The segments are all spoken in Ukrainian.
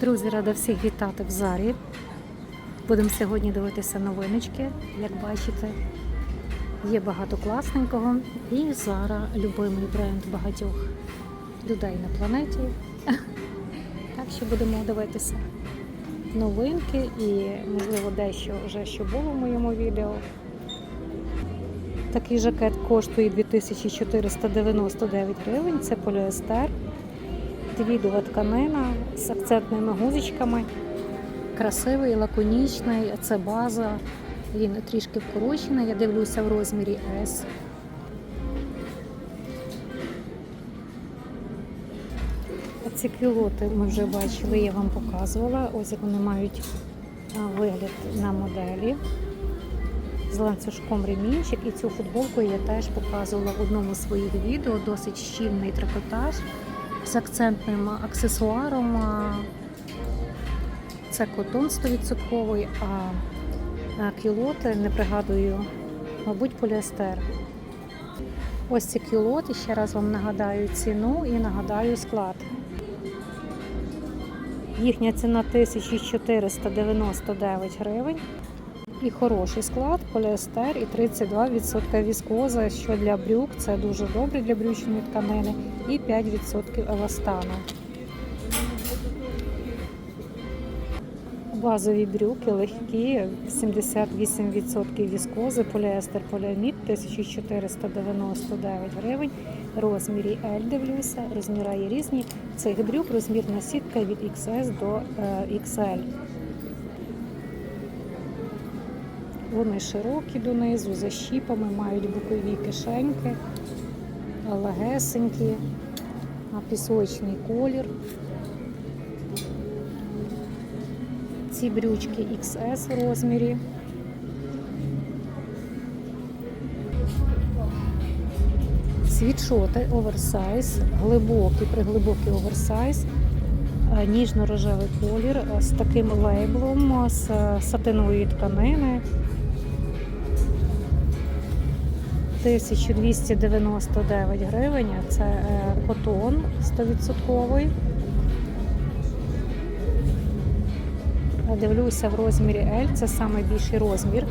Друзі, рада всіх вітати в Зарі. Будемо сьогодні дивитися новиночки. Як бачите, є багато класненького. І Зара любимий бренд багатьох людей на планеті. Так що будемо дивитися новинки і, можливо, дещо вже що було в моєму відео. Такий жакет коштує 2499 гривень. Це поліестер твідова тканина з акцентними гузичками. Красивий, лаконічний, це база. Він трішки вкорочений, я дивлюся в розмірі S. Ці кілоти ми вже бачили, я вам показувала. Ось як вони мають вигляд на моделі. З ланцюжком ремінчик і цю футболку я теж показувала в одному з своїх відео. Досить щільний трикотаж з акцентним аксесуаром. Це котон 100%, а кілоти, не пригадую, мабуть, поліестер. Ось ці кілоти, ще раз вам нагадаю ціну і нагадаю склад. Їхня ціна 1499 гривень. І хороший склад, поліестер і 32% віскоза, що для брюк це дуже добре для брючної тканини, і 5% еластану. Базові брюки легкі, 78% віскози, поліестер, поліамід 1499 гривень. Розмірі L дивлюся, розміри є різні. Цих брюк розмірна сітка від XS до е, XL. Вони широкі донизу, за щіпами, мають бокові кишеньки, легесенькі, пісочний колір. Ці брючки XS в розмірі. Світшоти оверсайз, глибокий, приглибокий оверсайз, е, ніжно-рожевий колір е, з таким лейблом, з е, сатинової тканини. 1299 гривень, це е, котон 100%. Дивлюся в розмірі L, це найбільший розмір,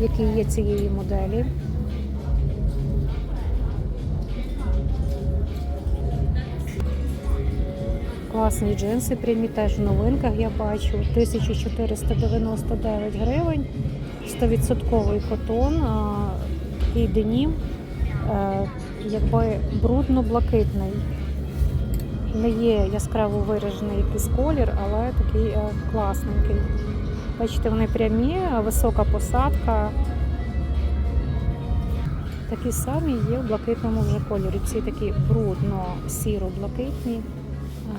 який є цієї моделі. Класні джинси, прямі теж в новинках я бачу. 1499 гривень, 100% котон і денім, е, якби брудно-блакитний. Не є яскраво виражений якийсь колір, але такий е, класненький. Бачите, вони прямі, висока посадка. Такі самі є в блакитному вже кольорі. Ці такі брудно-сіро-блакитні.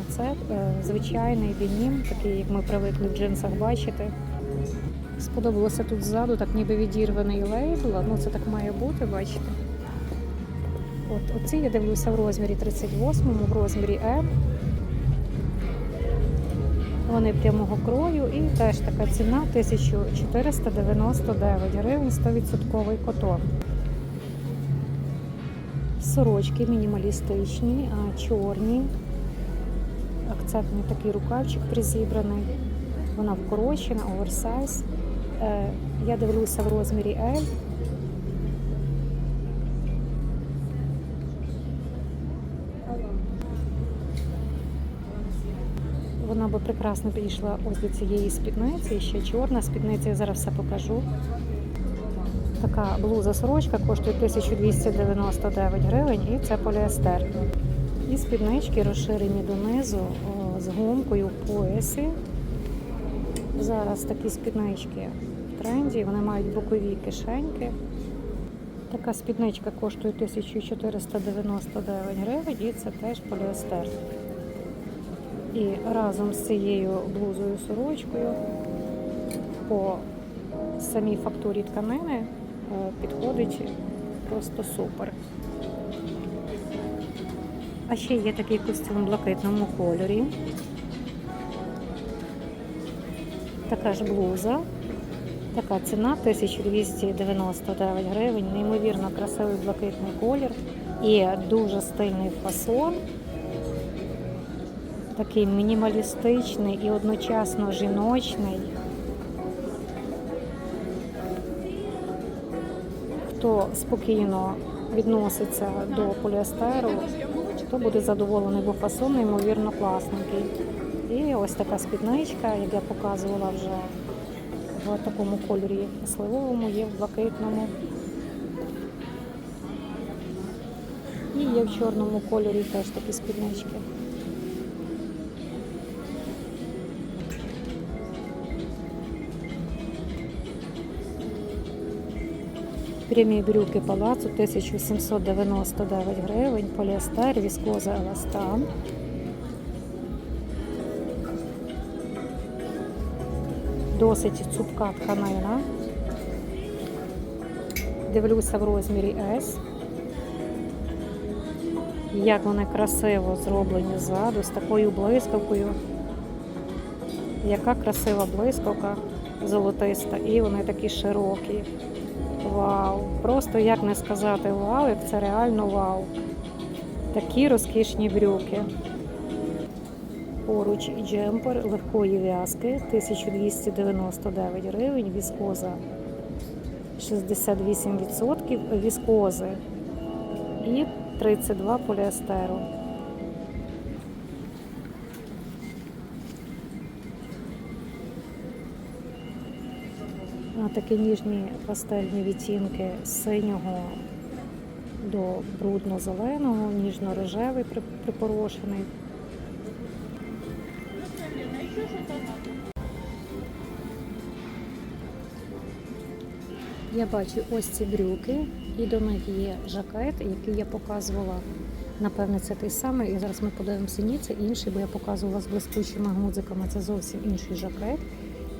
Це е, звичайний денім, такий, як ми привикли в джинсах бачити. Сподобалося тут ззаду, так ніби відірваний лейбл. Ну це так має бути, бачите. От, Оці я дивлюся в розмірі 38, в розмірі М. Вони прямого крою і теж така ціна 1499 гривень, 100% котон. Сорочки мінімалістичні, а чорні. Акцентний такий рукавчик призібраний. Вона вкорочена, оверсайз. Е, Я дивлюся в розмірі L. Вона би прекрасно підійшла ось до цієї спідниці. Ще чорна спідниця, я зараз все покажу. Така блуза-сорочка коштує 1299 гривень і це поліестер. І спіднички розширені донизу з гумкою в поясі. Зараз такі спіднички в тренді, вони мають бокові кишеньки. Така спідничка коштує 1499 гривень і це теж поліестер. І разом з цією блузою сорочкою по самій фактурі тканини е, підходить просто супер. А ще є такий костюм в блакитному кольорі. Така ж блуза. Така ціна 1299 гривень. Неймовірно красивий блакитний колір і дуже стильний фасон. Такий мінімалістичний і одночасно жіночний. Хто спокійно відноситься до поліестеру, то буде задоволений, бо фасон неймовірно класненький. І ось така спідничка, як я показувала вже в такому кольорі сливовому, є в блакитному. І є в чорному кольорі теж такі спіднички. Прямі брюки палацу 1799 гривень, поліестер, віскоза еластан. Досить цупка тканина. Дивлюся в розмірі S. Як вони красиво зроблені ззаду з такою блискавкою. Яка красива блискавка золотиста, і вони такі широкі. Вау! Просто як не сказати вау, як це реально вау. Такі розкішні брюки. Поруч джемпер легкої в'язки 1299 гривень, віскоза 68% віскози і 32 поліестеру. А такі ніжні пастельні відтінки синього до брудно-зеленого, ніжно-рожевий припорошений. Я бачу ось ці брюки, і до них є жакет, який я показувала. Напевне, це той самий. І зараз ми подивимося. Ні, це інший, бо я показувала з блискучими гудзиками. Це зовсім інший жакет.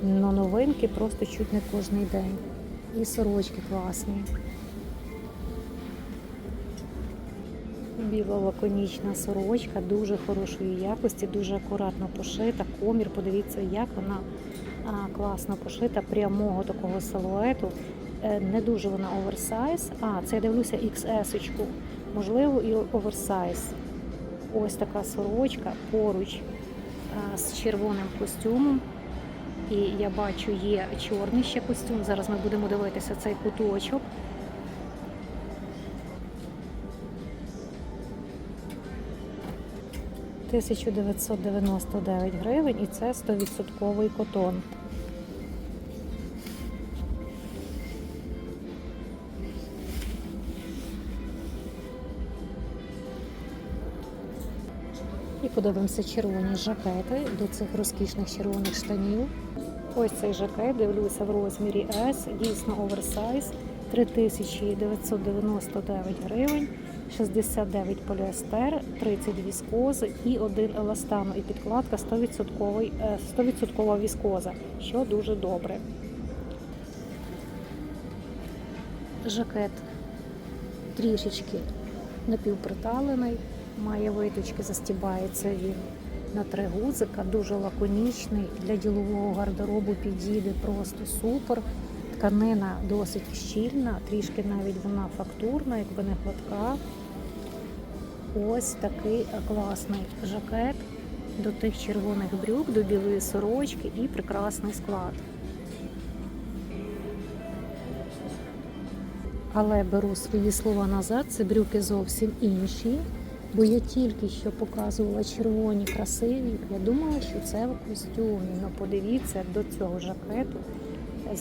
Но новинки просто чуть не кожний день. І сорочки класні. Біла лаконічна сорочка, дуже хорошої якості, дуже акуратно пошита. Комір, подивіться, як вона класно пошита, прямого такого силуету. Е, Не дуже вона оверсайз. А, це я дивлюся XS-очку. Можливо, і оверсайз. Ось така сорочка поруч а, з червоним костюмом. І я бачу, є чорний ще костюм. Зараз ми будемо дивитися цей куточок. Тисячу 999 гривень і це 100% котон. І подивимося червоні жакети до цих розкішних червоних штанів. Ось цей жакет, дивлюся в розмірі S, дійсно оверсайз, 3999 гривень, 69 поліестер, 30 віскози і один еластан. І підкладка 100%, е, 100% віскоза, що дуже добре. Жакет трішечки напівприталений, має виточки, застібається він на три гудзика, дуже лаконічний, для ділового гардеробу підійде просто супер. Тканина досить щільна, трішки навіть вона фактурна, якби не гладка. Ось такий класний жакет до тих червоних брюк, до білої сорочки і прекрасний склад. Але беру свої слова назад, це брюки зовсім інші. Бо я тільки що показувала червоні красиві. Я думала, що це в костюмі. Ну подивіться до цього жакету.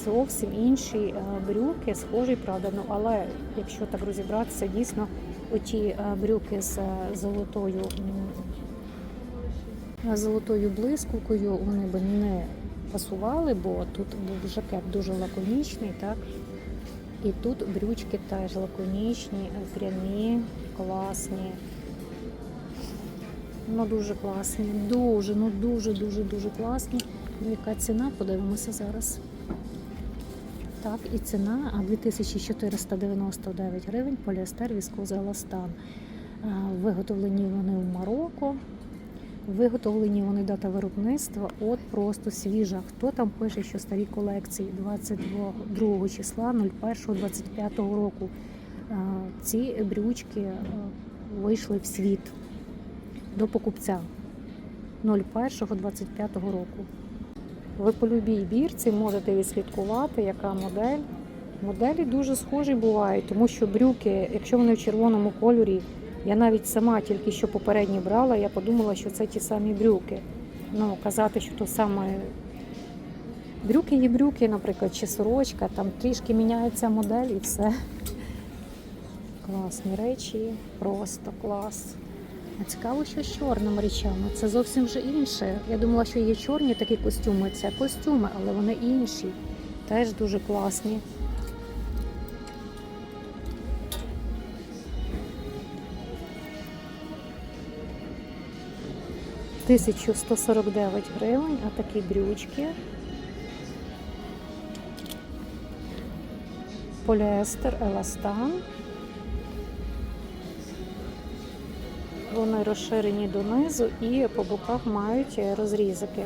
Зовсім інші е, брюки, схожі, правда. Ну але якщо так розібратися, дійсно оті е, брюки з е, золотою золотою блискавкою вони би не пасували, бо тут був жакет дуже лаконічний, так. І тут брючки теж лаконічні, прямі, класні. Ну дуже класні, дуже, ну дуже, дуже, дуже класні. Ну, яка ціна? Подивимося зараз. Так, і ціна 2499 гривень, поліестер, віскоза еластан. Виготовлені вони в Марокко. Виготовлені вони дата виробництва, от просто свіжа. Хто там пише, що старі колекції 22 числа 01.25 року. Ці брючки вийшли в світ до покупця. 01.25 року. Ви по любій бірці можете відслідкувати, яка модель. Моделі дуже схожі бувають, тому що брюки, якщо вони в червоному кольорі, я навіть сама тільки що попередні брала, я подумала, що це ті самі брюки. Ну, казати, що то саме брюки є брюки, наприклад, чи сорочка, там трішки міняється модель і все. Класні речі, просто клас. А цікаво, що з чорними речами. Це зовсім вже інше. Я думала, що є чорні такі костюми. Це костюми, але вони інші. Теж дуже класні. Тисячу 149 гривень, а такі брючки. Поліестер, еластан. Вони розширені донизу і по боках мають розрізики.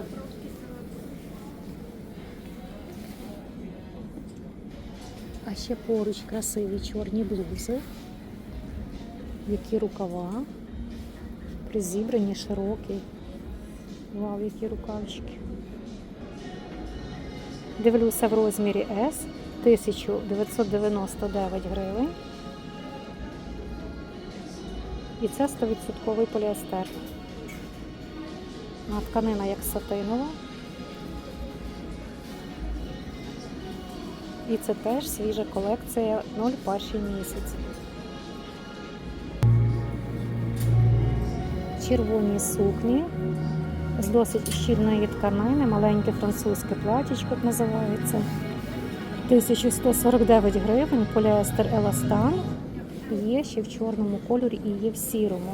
А ще поруч красиві чорні блузи, які рукава, призібрані, широкі. Вау, які рукавчики. Дивлюся в розмірі S 1999 гривень. І це 100% поліестер. Тканина як сатинова. І це теж свіжа колекція 01 місяць. Червоні сукні з досить щільної тканини, маленьке французьке платічко називається. 1149 гривень, поліестер еластан. Є ще в чорному кольорі і є в сірому.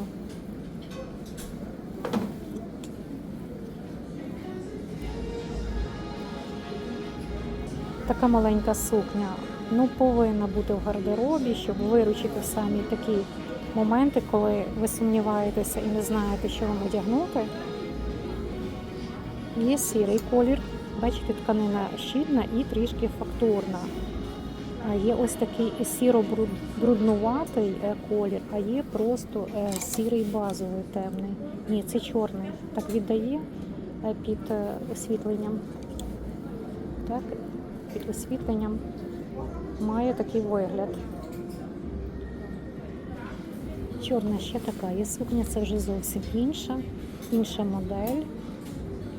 Така маленька сукня ну, повинна бути в гардеробі, щоб виручити самі такі моменти, коли ви сумніваєтеся і не знаєте, що вам одягнути. Є сірий колір. Бачите, тканина щільна і трішки фактурна. Є ось такий сіро-бруднуватий е, колір, а є просто е, сірий базовий темний. Ні, це чорний. Так віддає е, під е, освітленням. Так, під освітленням має такий вигляд. Чорна ще така є сукня, це вже зовсім інша, інша модель,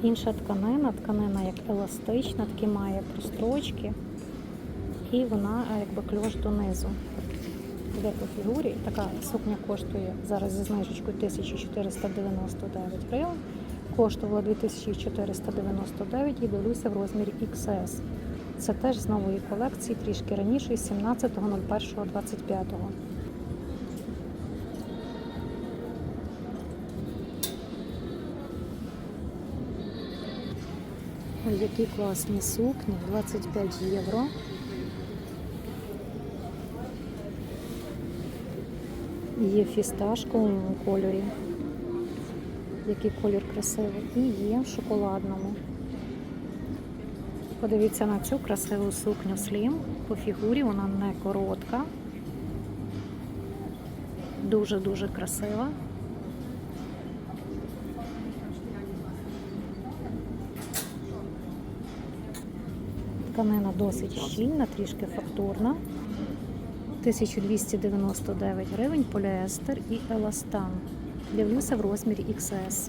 інша тканина, тканина як еластична, такі має прострочки і вона е, якби кльош донизу. Йде по фігурі. Така сукня коштує зараз зі знижечкою 1499 гривень. Коштувала 2499 і дивлюся в розмірі XS. Це теж з нової колекції, трішки раніше, 17.01.25. Ой, які класні сукні, 25 євро. Є в фісташковому кольорі. Який колір красивий. І є в шоколадному. Подивіться на цю красиву сукню слім. По фігурі вона не коротка. Дуже-дуже красива. Тканина досить щільна, трішки фактурна. 1299 гривень, поліестер і еластан. Дивлюся в розмірі XS.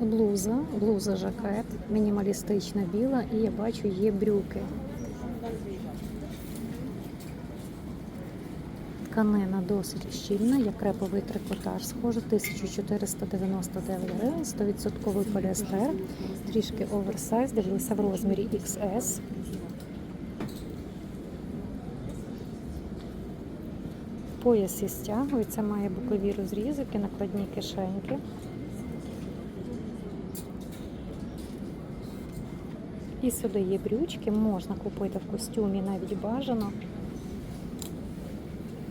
Блуза, блуза жакет, мінімалістична біла, і я бачу є брюки. Тканина досить щільна, як креповий трикотаж. Схоже, 1499 гривень, 100% поліестер, трішки оверсайз, дивлюся в розмірі XS. Пояс і стягується, має бокові розрізики, накладні кишеньки. І сюди є брючки, можна купити в костюмі, навіть бажано.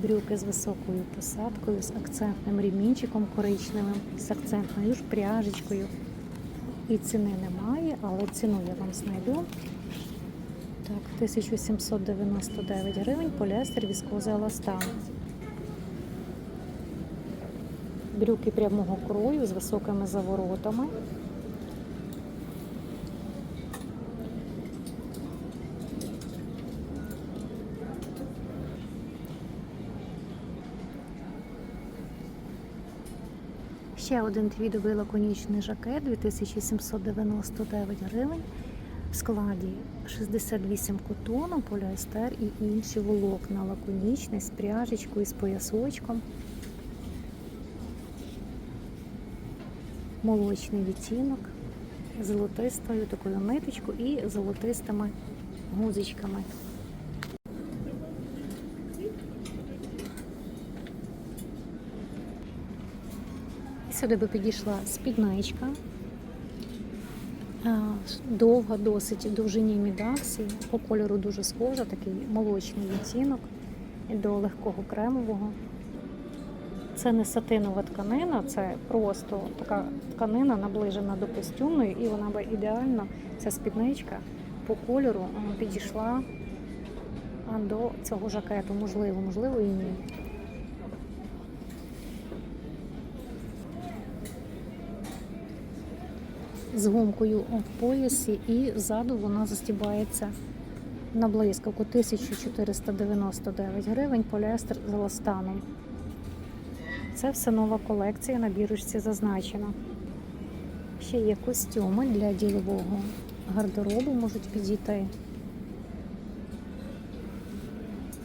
Брюки з високою посадкою, з акцентним ремінчиком коричневим, з акцентною ж пряжечкою. І ціни немає, але ціну я вам знайду. Так, 1799 гривень, поліестер, віскоза еластан. Брюки прямого крою з високими заворотами. Ще один твідовий лаконічний жакет 2799 гривень в складі 68 котону, поліестер і інші волокна. Лаконічний з пряжечкою, з поясочком. Молочний відтінок, золотистою такою ниточкою і золотистими гузичками. Сюди би підійшла спідничка. Е, Довга, досить довжині мідаксі. По кольору дуже схожа, такий молочний відтінок до легкого кремового. Це не сатинова тканина, це просто така тканина наближена до костюмної, і вона би ідеально, ця спідничка по кольору е, підійшла до цього жакету. Можливо, можливо і ні. З гумкою в поясі, і ззаду вона застібається на блискавку 1499 гривень, поліестер з еластаном. Це все нова колекція, на бірочці зазначено. Ще є костюми для ділового гардеробу, можуть підійти.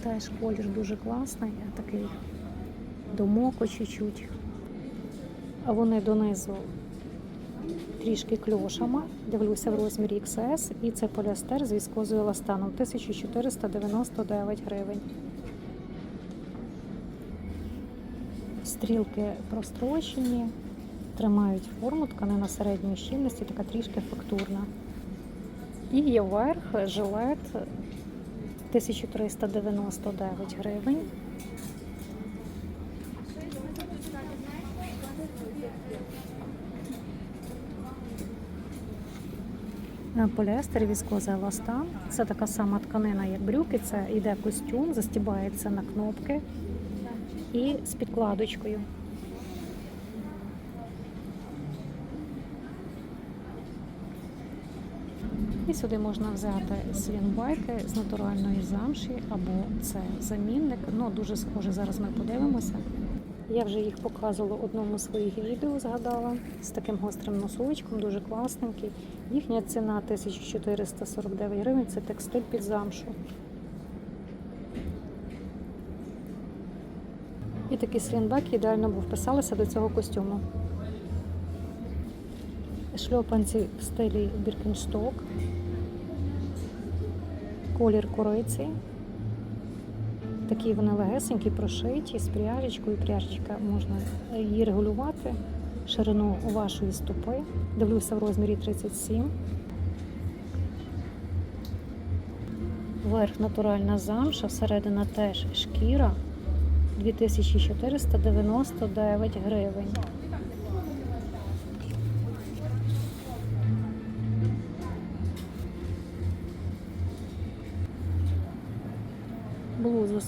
Теж колір дуже класний, такий до моко чуть-чуть. А вони донизу трішки кльошами. Дивлюся в розмірі XS, і це поліестер з віскозою еластаном 1499 гривень. Стрілки прострочені, тримають форму, тканина середньої щільності, така трішки фактурна. І є верх жилет 1399 гривень. Поліестер, віскоза еластан. Це така сама тканина, як брюки. Це йде костюм, застібається на кнопки і з підкладочкою. І сюди можна взяти свінбайки з натуральної замші, або це замінник. Ну, дуже схоже, зараз ми подивимося. Я вже їх показувала в одному з своїх відео, згадала, з таким гострим носочком, дуже класненький. Їхня ціна 1449 гривень, це текстиль під замшу. І такі слінбеки ідеально б вписалися до цього костюму. Шльопанці в стилі Біркеншток, колір кориці. Такі вони легесенькі, прошиті, з пряжечкою. Пряжечка можна її регулювати, ширину вашої стопи. Дивлюся в розмірі 37. Верх натуральна замша, всередина теж шкіра 2499 гривень.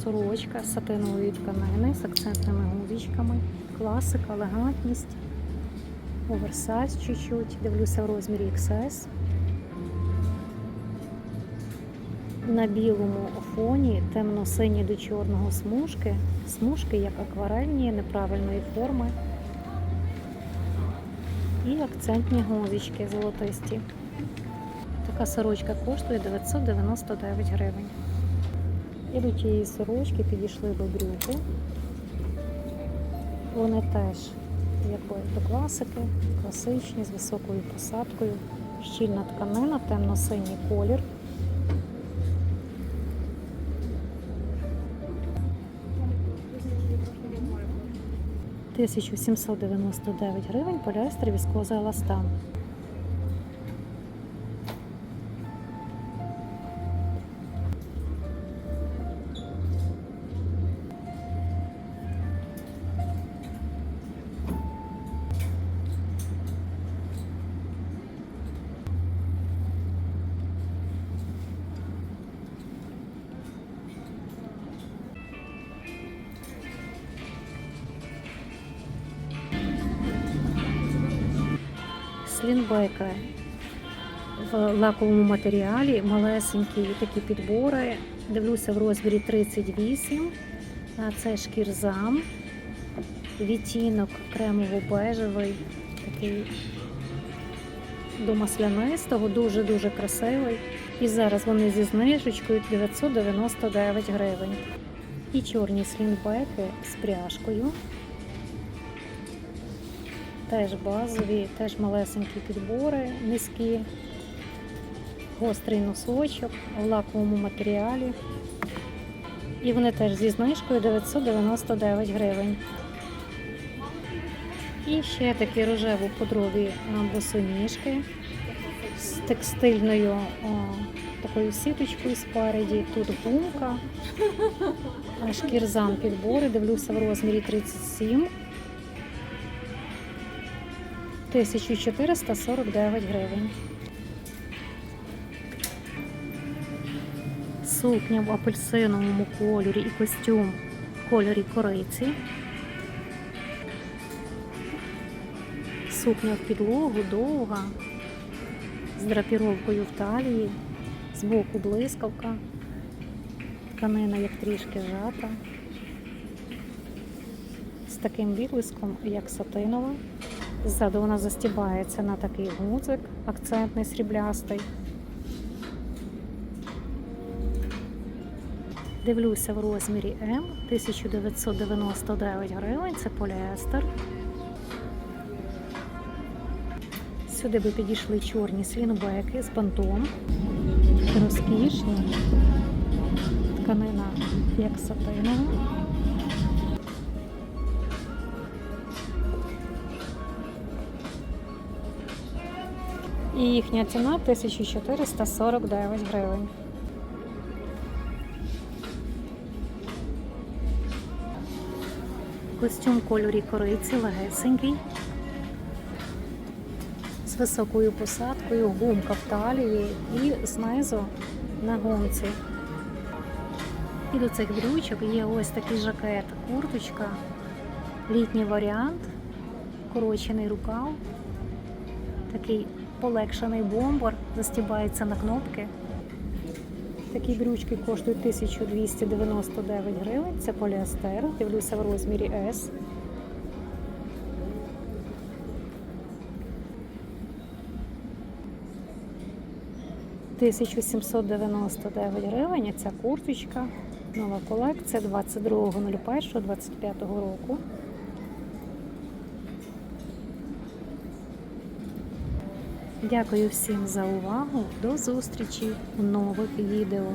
Сорочка з сатинової тканини з акцентними гудзичками, класика, елегантність, оверсайз чуть-чуть. Дивлюся в розмірі XS. На білому фоні темно-сині до чорного смужки, смужки як акварельні, неправильної форми. І акцентні гузички золотисті. Така сорочка коштує 999 гривень. І до тієї сорочки підійшли би брюки. Вони теж якби до класики, класичні, з високою посадкою, щільна тканина, темно-синій колір. Тисячу сімсот дев'яносто дев'ять гривень поліестер віскоза. Слінбеки в лаковому матеріалі, малесенькі такі підбори. Дивлюся в розмірі 38. Це шкірзам, відтінок кремово-бежевий, такий до маслянистого, дуже-дуже красивий. І зараз вони зі знижечкою 999 гривень. І чорні слінбеки з пряжкою. Теж базові, теж малесенькі підбори, низькі, гострий носочок в лаковому матеріалі. І вони теж зі знижкою 999 гривень. І ще такі рожево-подрові босоніжки з текстильною о, такою сіточкою спереді. Тут гумка, шкірзам підбори. Дивлюся в розмірі 37. 1449 гривень. Сукня в апельсиновому кольорі і костюм в кольорі кориці. Сукня в підлогу довга, з драпіровкою в талії, збоку блискавка, тканина як трішки жата, з таким відблиском, як сатинова. Ззаду вона застібається на такий гудзик, акцентний сріблястий. Дивлюся в розмірі М 1999 гривень. Це поліестер. Сюди би підійшли чорні слінбеки з бантом. Розкішні. Тканина як сатинова. І їхня ціна 1449 гривень. Костюм кольорі кориці, легесенький, з високою посадкою, гумка в талії і знизу на гумці. І до цих брючок є ось такий жакет, курточка, літній варіант, корочений рукав, такий полегшений бомбер, застібається на кнопки. Такі брючки коштують 1299 гривень. Це поліестер. Дивлюся в розмірі S. Тисячу сімсот дев'яносто дев'ять гривень. а Ця курточка. Нова колекція 22.01.25 року. Дякую всім за увагу. До зустрічі у нових відео.